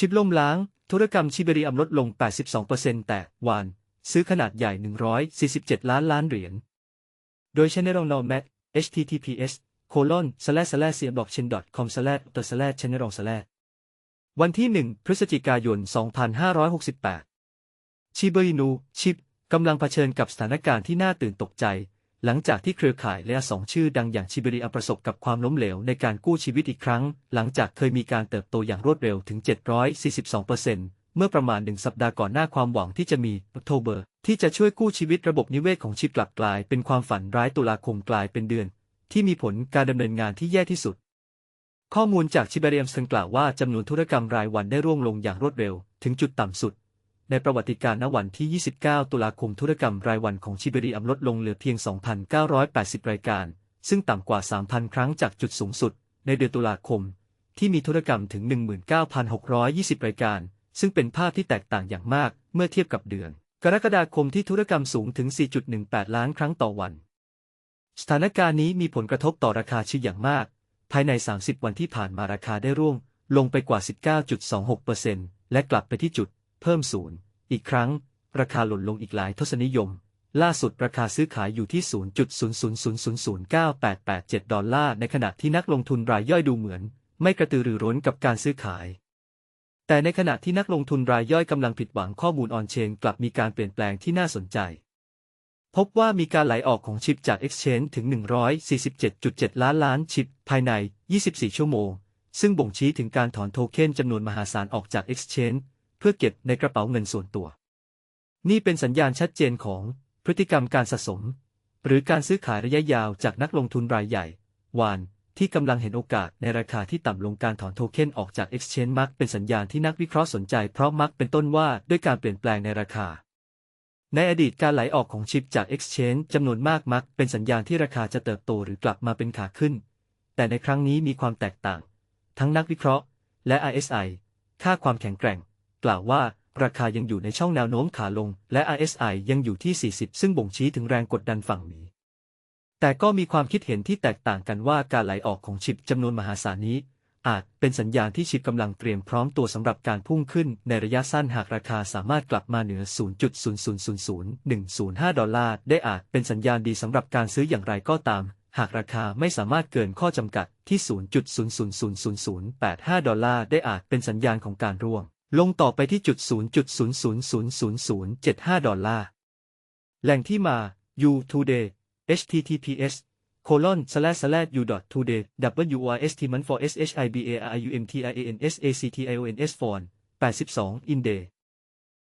ชิปล่มล้าง ธุรกรรมชิเบรีอัมลดลง 82%แต่วาน ซื้อขนาดใหญ่ 147 ล้านล้านเหรียญ โดย Channel n o m a t https colon slash slash c b l o c k c h a i n com slash the slash channel slash วันที่ 1 พฤศจิกายน 2568 ชิเบรีนู ชิปกำลังเผชิญกับสถานการณ์ที่น่าตื่นตกใจ หลังจากที่เครือข่ายและสองชื่อดังอย่างชิเบรีอัมประสบกับความล้มเหลวในการกู้ชีวิตอีกครั้ง หลังจากเคยมีการเติบโตอย่างรวดเร็วถึง 742%เมื่อประมาณหนึ่งสัปดาห์ก่อนหน้าความหวังที่จะมี October ที่จะช่วยกู้ชีวิตระบบนิเวศของชิปกลับกลาย เป็นความฝันร้ายตุลาคมกลายเป็นเดือน ที่มีผลการดำเนินงานที่แย่ที่สุด ข้อมูลจากชิเบเรียมสกล่าวว่าจำนวนธุรกรรมรายวันได้ร่วงลงอย่างรวดเร็ว ถึงจุดต่ำสุด ในประวัติการณวันที่ 29 ตุลาคมธุรกรรมรายวันของชิเบรียมลดลงเหลือเพียง 2,980 รายการ ซึ่งต่ำกว่า 3,000 ครั้งจากจุดสูงสุด ในเดือนตุลาคม ที่มีธุรกรรมถึง 19,620 รายการ ซึ่งเป็นภาพที่แตกต่างอย่างมากเมื่อเทียบกับเดือน กรกฎาคมที่ธุรกรรมสูงถึง 4.18 ล้านครั้งต่อวัน สถานการณ์นี้มีผลกระทบต่อราคาชื่ออย่างมาก ภายใน 30 วันที่ผ่านมาราคาได้ร่วง ลงไปกว่า 19.26%และกลับไปที่จุด เพิ่มศูนย์อีกครั้ง ราคาหล่นลงอีกหลายทศนิยม ล่าสุดราคาซื้อขายอยู่ที่ 0.00009887 ดอลลาร์ ในขณะที่นักลงทุนรายย่อยดูเหมือน ไม่กระตือรือร้นกับการซื้อขาย แต่ในขณะที่นักลงทุนรายย่อยกำลังผิดหวังข้อมูลออนเชนกลับมีการเปลี่ยนแปลงที่น่าสนใจ พบว่ามีการไหลออกของชิปจาก Exchange ถึง 147.7 ล้านล้านชิป ภายใน 24 ชั่วโมง ซึ่งบ่งชี้ถึงการถอนโทเค็นจำนวนมหาศาลออกจาก Exchange เพื่อเก็บในกระเป๋าเงินส่วนตัว นี่เป็นสัญญาณชัดเจนของพฤติกรรมการสะสม หรือการซื้อขายระยะยาวจากนักลงทุนรายใหญ่ วาน ที่กำลังเห็นโอกาสในราคาที่ต่ำลงการถอนโทเค็นออกจาก Exchange มักเป็นสัญญาณที่นักวิเคราะห์สนใจเพราะมักเป็นต้นว่าด้วยการเปลี่ยนแปลงในราคา ในอดีตการไหลออกของชิปจาก Exchange จำนวนมากมักเป็นสัญญาณที่ราคาจะเติบโตหรือกลับมาเป็นขาขึ้น แต่ในครั้งนี้มีความแตกต่าง ทั้งนักวิเคราะห์ และ RSI ค่าความแข็งแกร่ง กล่าวว่าราคายังอยู่ในช่องแนวโน้มขาลง และ RSI ยังอยู่ที่ 40 ซึ่งบ่งชี้ถึงแรงกดดันฝั่งนี้ แต่ก็มีความคิดเห็นที่แตกต่างกันว่าการไหลออกของชิปจำนวนมหาศาลนี้ อาจเป็นสัญญาณที่ชิปกำลังเตรียมพร้อมตัวสำหรับการพุ่งขึ้นในระยะสั้นหากราคาสามารถกลับมาเหนือ 0.0000105 ดอลลาร์ ได้อาจเป็นสัญญาณดีสำหรับการซื้ออย่างไรก็ตาม หากราคาไม่สามารถเกินข้อจำกัดที่ 0.0000085 ดอลลาร์ ได้อาจเป็นสัญญาณของการร่วง ลงต่อไปที่จุด0.0000075 ดอลลาร์ แหล่งที่มา U Today https colon slash slash u dot today w r s t man for s h i b a r u m t i a n s a c t i o n s for 82 in day